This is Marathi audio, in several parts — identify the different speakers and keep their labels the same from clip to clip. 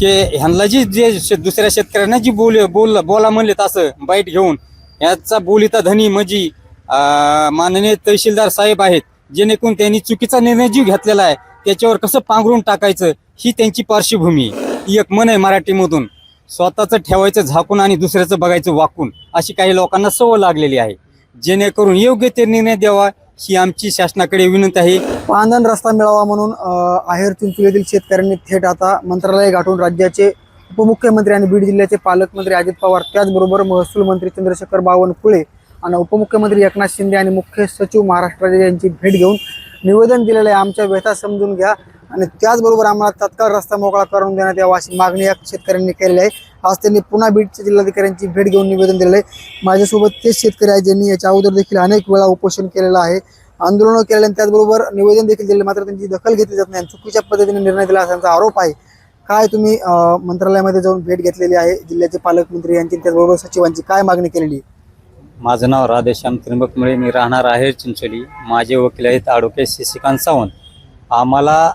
Speaker 1: हे ह्यांना जी जे शे- दुसऱ्या शेतकऱ्यांना जी बोल बोल बोला म्हणले तसं बाईट घेऊन याचा बोलिता धनी मजी माननीय तहसीलदार साहेब आहेत जेणेकरून त्यांनी चुकीचा निर्णय जी घेतलेला आहे त्याच्यावर कसं पांघरून टाकायचं ही त्यांची पार्श्वभूमी ही एक मन आहे मराठीमधून. स्वतःचं ठेवायचं झाकून आणि दुसऱ्याचं बघायचं वाकून अशी काही लोकांना सवय लागलेली आहे. जेणेकरून योग्य ते निर्णय द्यावा ही आमची शासनाकडे विनंती आहे.
Speaker 2: पांधन रस्ता मिळावा म्हणून अ, आहेर चिंचोलीतील शेतकऱ्यांनी थेट आता मंत्रालय गाठून राज्याचे उपमुख्यमंत्री आणि बीड जिल्ह्याचे पालकमंत्री अजित पवार त्याचबरोबर महसूल मंत्री चंद्रशेखर बावनकुळे आणि उपमुख्यमंत्री एकनाथ शिंदे आणि मुख्य सचिव महाराष्ट्र यांची भेट घेऊन निवेदन दिलेलं आहे. आमच्या व्यथा समजून घ्या आणि त्याचबरोबर आम्हाला तत्काळ रस्ता मोकळा करून देण्यात यावा अशी मागणी या शेतकऱ्यांनी केलेली आहे. आज त्यांनी पुन्हा बीडच्या जिल्हाधिकाऱ्यांची भेट घेऊन निवेदन दिलेलं आहे. माझ्यासोबत तेच शेतकरी आहेत ज्यांनी याच्या अगोदर देखील अनेक वेळा उपोषण केलेलं आहे. आंदोलनं केलेले आणि त्याचबरोबर निवेदन देखील दिले मात्र त्यांची दखल घेतली जात नाही आणि चुकीच्या पद्धतीने निर्णय दिला असा आरोप आहे. काय तुम्ही मंत्रालयामध्ये जाऊन भेट घेतलेली आहे? जिल्ह्याचे पालकमंत्री यांची त्याचबरोबर सचिवांची काय मागणी केलेली
Speaker 1: माझं नाव राधेश्याम त्रिंबकमुळे मी राहणार आहे चिंचोली. माझे वकील आहेत ॲडव्होकेट शशिकांत सावंत. आम्हाला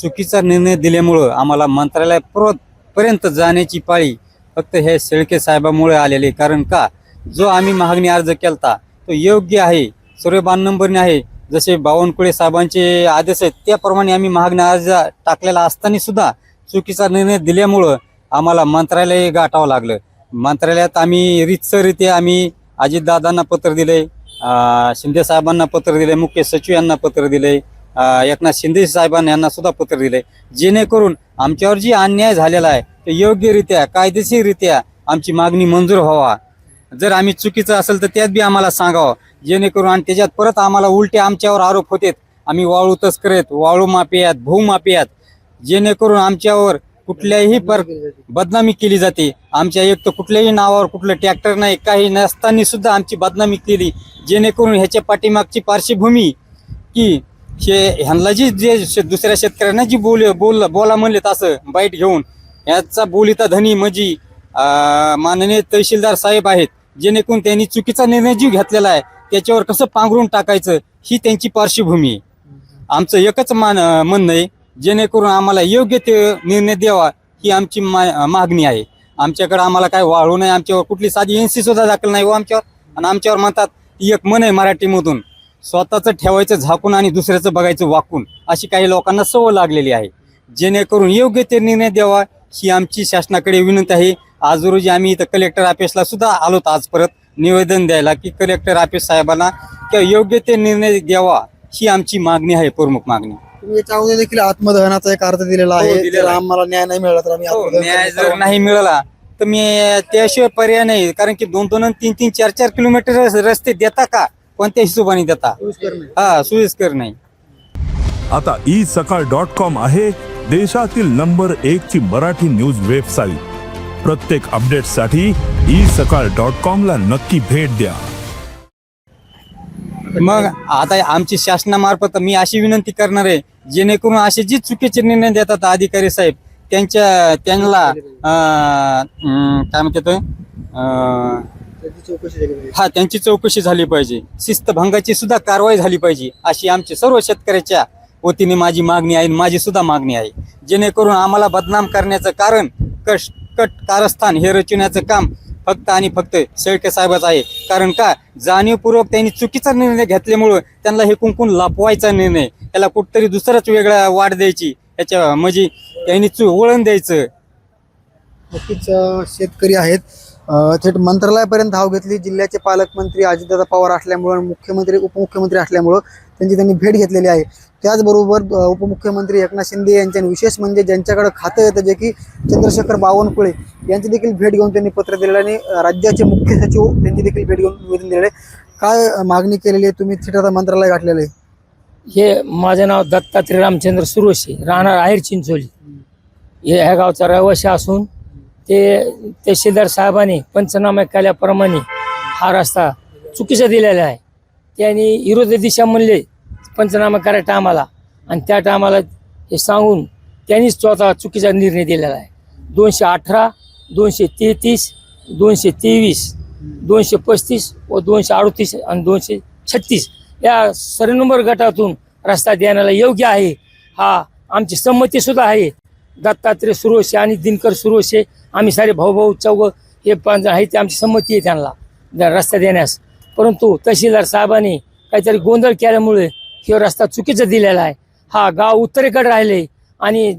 Speaker 1: चुकीचा निर्णय दिल्यामुळं आम्हाला मंत्रालय पर्यंत जाण्याची पाळी फक्त हे शेळके साहेबामुळे आलेली आहे. कारण का? जो आम्ही मागणी अर्ज केला तो योग्य आहे. सर्व नंबरने आहे. जसे बावनकुळे साहेबांचे आदेश आहेत त्याप्रमाणे आम्ही मागणी अर्ज टाकलेला असताना सुद्धा चुकीचा निर्णय दिल्यामुळं आम्हाला मंत्रालय गाठावं लागलं. मंत्रालयात आम्ही रितसरित्या आम्ही अजितदादांना पत्र दिले शिंदे साहेबांना पत्र दिले मुख्य सचिव यांना पत्र दिले एकनाथ शिंदे साहेबांना यांना सुद्धा पत्र दिले जेणेकरून आमच्यावर जी अन्याय झालेला आहे ते योग्यरित्या कायदेशीररित्या आमची मागणी मंजूर व्हावा. जर आम्ही चुकीचं असेल तर त्यात बी आम्हाला सांगावं. जेणेकरून आणि त्याच्यात परत आम्हाला उलटे आमच्यावर आरोप होतेत. आम्ही वाळू तस्कर आहेत वाळू माफियात भूमाफियात जेणेकरून आमच्यावर कुठल्याही पर बदनामी केली जाते. आमच्या एक तर कुठल्याही नावावर कुठलं ट्रॅक्टर नाही काही नसताना सुद्धा आमची बदनामी केली. जेणेकरून ह्याच्या पाठीमागची पार्श्वभूमी की हे ह्यांना जी जे शे- दुसऱ्या शेतकऱ्यांना जी बोल बोल बोला म्हणले असं बाईट घेऊन याचा बोलिता धनी मजी माननीय तहसीलदार साहेब आहेत जेणेकरून त्यांनी चुकीचा निर्णय जीव घेतलेला आहे त्याच्यावर कसं पांघरून टाकायचं ही त्यांची पार्श्वभूमी आहे. आमचं एकच मान म्हणणं आहे जेणेकरून आम्हाला योग्य ते निर्णय द्यावा ही आमची मा मागणी आहे. आमच्याकडे आम्हाला काय वाळू नाही आमच्यावर कुठली साधी एनसी सुद्धा दाखल नाही हो आमच्यावर. आणि आमच्यावर म्हणतात ती एक मन आहे मराठीमधून स्वतःचं ठेवायचं झाकून आणि दुसऱ्याचं बघायचं वाकून अशी काही लोकांना सवय लागलेली आहे. जेणेकरून योग्य ते निर्णय द्यावा ही आमची शासनाकडे विनंती आहे. आज रोजी आम्ही इथं कलेक्टर ऑफिसला सुद्धा आलोत आज परत निवेदन द्यायला की कलेक्टर ऑफिस साहेबांना किंवा योग्य ते निर्णय द्यावा ही आमची मागणी आहे प्रमुख मागणी.
Speaker 2: तुम्ही याच्या अगोदर देखील आत्मदहनाचा एक अर्ज दिलेला
Speaker 1: हो,
Speaker 2: आहे. जर. आम्हाला न्याय नाही मिळाला तर आम्ही
Speaker 1: हो, न्याय जर नाही मिळाला तर मी त्याशिवाय पर्याय नाही. कारण की दोन दोन तीन तीन चार चार किलोमीटर रस्ते देता का? कोणत्या हिशोबाने देता. हा सोयीस्कर नाही.
Speaker 3: आता ई सकाळ डॉट कॉम आहे देशातील नंबर एक ची मराठी न्यूज वेबसाईट प्रत्येक अपडेटसाठी ई सकाळ डॉट कॉम ला नक्की भेट द्या.
Speaker 1: मग आता आमची शासनामार्फत मी अशी विनंती करणार आहे जेणेकरून असे जी चुकीचे निर्णय देतात अधिकारी साहेब त्यांच्या त्यांना काय म्हणतात हा त्यांची चौकशी झाली पाहिजे. शिस्तभंगाची सुद्धा कारवाई झाली पाहिजे अशी आमची सर्व शेतकऱ्याच्या वतीने माझी मागणी आहे आणि माझी सुद्धा मागणी आहे. जेणेकरून आम्हाला बदनाम करण्याचं कारण कश कट कारस्थान हे रचण्याचं काम फक्त आणि फक्त शेळके साहेबच आहे. कारण का? जाणीवपूर्वक त्यांनी चुकीचा निर्णय घेतल्यामुळं त्यांना हे कुंकून लापवायचा निर्णय. त्याला कुठतरी दुसराच वेगळा वाढ द्यायची. याच्या म्हणजे त्यांनी चु वळण द्यायचं.
Speaker 2: नक्कीच शेतकरी आहेत. थेट मंत्रालयापर्यंत धाव घेतली. जिल्ह्याचे पालकमंत्री अजितदादा पवार असल्यामुळं मुख्यमंत्री उपमुख्यमंत्री असल्यामुळं त्यांची त्यांनी भेट घेतलेली आहे. त्याचबरोबर उपमुख्यमंत्री एकनाथ शिंदे यांच्या विशेष म्हणजे ज्यांच्याकडे खातं येतं जे की चंद्रशेखर बावनकुळे यांची देखील भेट घेऊन त्यांनी पत्र दिलेलं आणि राज्याचे मुख्य सचिव त्यांची देखील भेट घेऊन निवेदन दिलेलं आहे. काय मागणी केलेली आहे तुम्ही? थेट आता मंत्रालय गाठलेलं आहे.
Speaker 4: हे माझं नाव दत्तात्रय रामचंद्र सुरोशी राहणार आहेर चिंचोली. हे ह्या गावचा रहिवासी असून ते तहसीलदार साहेबांनी पंचनामा केल्याप्रमाणे हा रस्ता चुकीचा दिलेला आहे. त्यांनी विरोध दिशा म्हणले पंचनामा करा टायमाला. आणि त्या टायमाला हे सांगून त्यांनीच स्वतः चुकीचा निर्णय दिलेला आहे. दोनशे अठरा दोनशे तेहतीस दोनशे तेवीस दोनशे पस्तीस व दोनशे अडतीस आणि दोनशे छत्तीस या सरनंबर नंबर गटातून रस्ता देण्याला योग्य आहे. हा आमची संमतीसुद्धा आहे. दत्तात्रय सुरोशे आणि दिनकर सुरोशे आम्ही सारे भाऊ भाऊ चौघ हे पाच जण आहे ते आमची संमती आहे त्यांना रस्ता देण्यास. परंतु तहसीलदार साहेबांनी काहीतरी गोंधळ केल्यामुळे हे रस्ता चुकीचा दिलेला आहे. हा गाव उत्तरेकडे राहिले आणि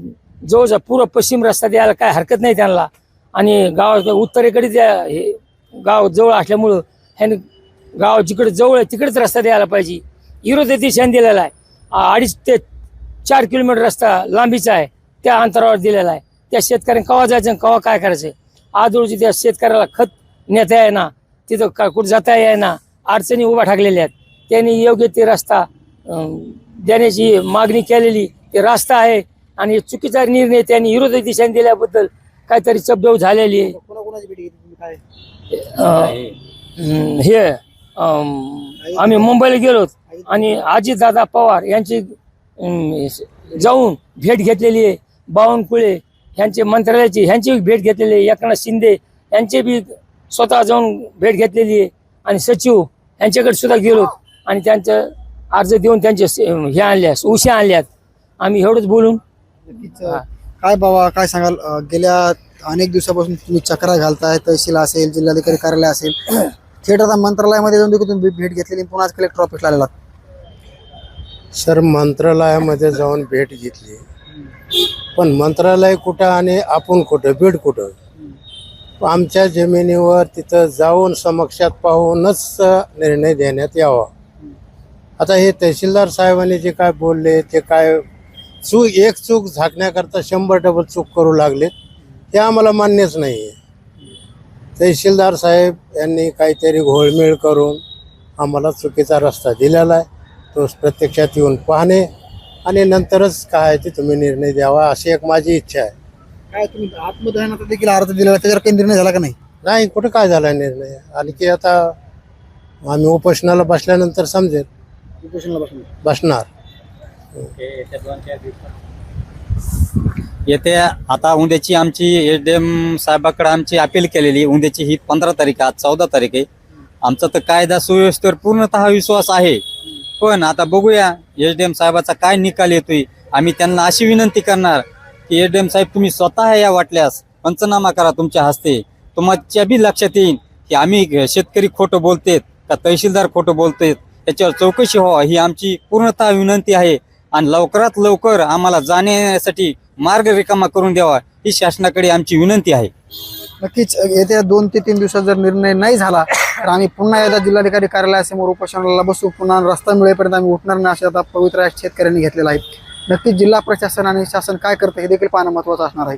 Speaker 4: जवळजवळ पूर्व पश्चिम रस्ता द्यायला काय हरकत नाही त्यांना. आणि गाव उत्तरेकडे द्या हे गाव जवळ असल्यामुळं ह्याने गाव जिकडे जवळ आहे तिकडेच रस्ता द्यायला पाहिजे. विरोध दिशेने दिलेला आहे. अडीच ते चार किलोमीटर रस्ता लांबीचा आहे त्या अंतरावर दिलेला आहे. त्या शेतकऱ्यांनी कवा जायचं कवा काय करायचं? आजूळची त्या शेतकऱ्याला खत नेता आहे ना तिथं का कुठं जाता आहे ना अडचणी उभा ठाकलेल्या आहेत. त्यांनी योग्य ते रस्ता देण्याची मागणी केलेली ते रस्ता आहे. आणि चुकीचा निर्णय त्यांनी विरोधी दिशेने दिल्याबद्दल काहीतरी चबदेव झालेली आहे. हे आम्ही मुंबईला गेलो आणि अजितदादा पवार यांची जाऊन भेट घेतलेली आहे. बावनकुळे ह्यांचे मंत्रालयाची ह्यांची भेट घेतलेली आहे. एकनाथ शिंदे यांचे बी स्वतः जाऊन भेट घेतलेली आहे. आणि सचिव यांच्याकडे सुद्धा गेलो. आणि त्यांचं अर्ज देऊन त्यांचे हे आणल्या उशा आणल्यात. आम्ही एवढंच बोलून.
Speaker 2: काय बाबा काय सांगाल? गेल्या अनेक दिवसापासून तुम्ही चक्रा घालताय तहसील असेल जिल्हाधिकारी कार्यालय असेल. थेट आता मंत्रालयामध्ये जाऊन देखील तुम्ही भेट घेतलेली पुन्हा आज कलेक्टर ऑफिसला आलेला
Speaker 5: सर मंत्रालयामध्ये जाऊन भेट घेतली. पण मंत्रालय कुठं आणि आपण कुठं बीड कुठं? आमच्या जमिनीवर तिथं जाऊन समक्षात पाहूनच निर्णय देण्यात यावा. आता हे तहसीलदार साहेबांनी जे काय बोलले ते काय चूक एक चूक झाकण्याकरता शंभर डबल चूक करू लागले हे आम्हाला मान्यच नाही आहे तहसीलदार साहेब यांनी काहीतरी घोळमेळ करून आम्हाला चुकीचा रस्ता दिलेला आहे तो प्रत्यक्षात येऊन पाहणे आणि नंतरच काय ते तुम्ही निर्णय द्यावा अशी एक माझी इच्छा आहे.
Speaker 2: काय तुम्ही आत्मदहनाचा देखील अर्ज दिलेला त्याच्यावर काही निर्णय झाला का नाही?
Speaker 5: नाही कुठं काय झाला निर्णय? आणखी आता आम्ही उपोषणाला बसल्यानंतर समजेल.
Speaker 2: उपोषणाला बसणार.
Speaker 5: बसणार.
Speaker 1: येत्या आता उद्याची आमची एच डी एम साहेबाकडे आमची अपील केलेली उद्याची ही पंधरा तारीख आहे, आज चौदा तारीख आहे. आमचा तर कायदा सुव्यवस्थेवर पूर्णतः विश्वास आहे. पण आता बघूया एच डी एम साहेबाचा काय निकाल येतोय. आम्ही त्यांना अशी विनंती करणार की एच डी एम साहेब तुम्ही स्वतः या वाटल्यास पंचनामा करा तुमच्या हस्ते. तुमच्या बी लक्षात येईल की आम्ही शेतकरी खोटं बोलतेत का तहसीलदार खोटं बोलतेत. याच्यावर चौकशी हो ही आमची पूर्णतः विनंती आहे. आणि लवकरात लवकर आम्हाला जाण्यासाठी मार्ग रिकामा करून द्यावा. ही शासनाकडे आमची विनंती आहे.
Speaker 2: नक्कीच येत्या दोन ते तीन दिवसात जर निर्णय नाही झाला तर आम्ही पुन्हा एकदा जिल्हाधिकारी कार्यालयासमोर उपोषणाला बसू. पुन्हा रस्ता मिळेपर्यंत आम्ही उठणार नाही असे आता पवित्र शेतकऱ्यांनी घेतलेला आहे. नक्कीच जिल्हा प्रशासन आणि शासन काय करतं हे देखील पाहणं महत्वाचं असणार आहे.